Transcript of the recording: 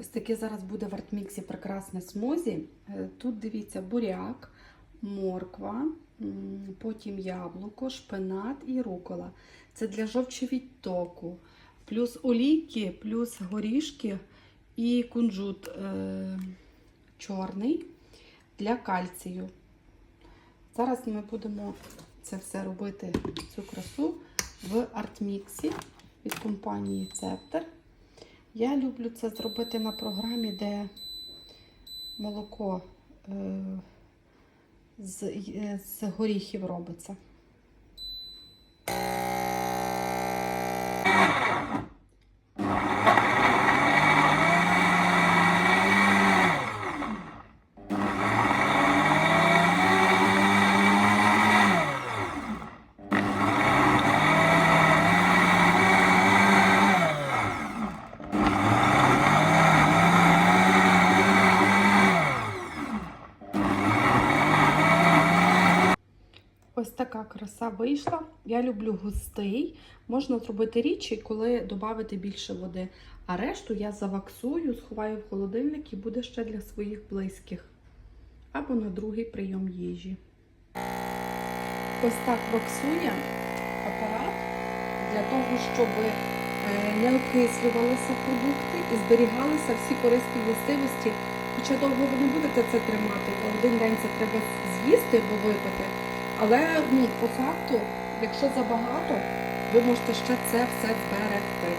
Ось таке зараз буде в артміксі прекрасне смузі. Е, Тут дивіться буряк, морква, потім яблуко, шпинат і рукола. Це для жовчовідтоку. Плюс олійки, плюс горішки і кунжут е, чорний для кальцію. Зараз ми будемо це все робити, цю красу в артміксі від компанії Цептер. Я люблю це зробити на програмі, де молоко е, з, е, з горіхів робиться. Ось така краса вийшла. Я люблю густий. Можна зробити річі, коли додати більше води. А решту я заваксую, сховаю в холодильник і буде ще для своїх близьких. Або на другий прийом їжі. Ось так ваксує апарат для того, щоб е, не окислювалися продукти і зберігалися всі корисні властивості. Хоча довго ви не будете це тримати, то один день це треба з'їсти або випити. Але ну, по факту, якщо забагато, ви можете ще це все зберегти.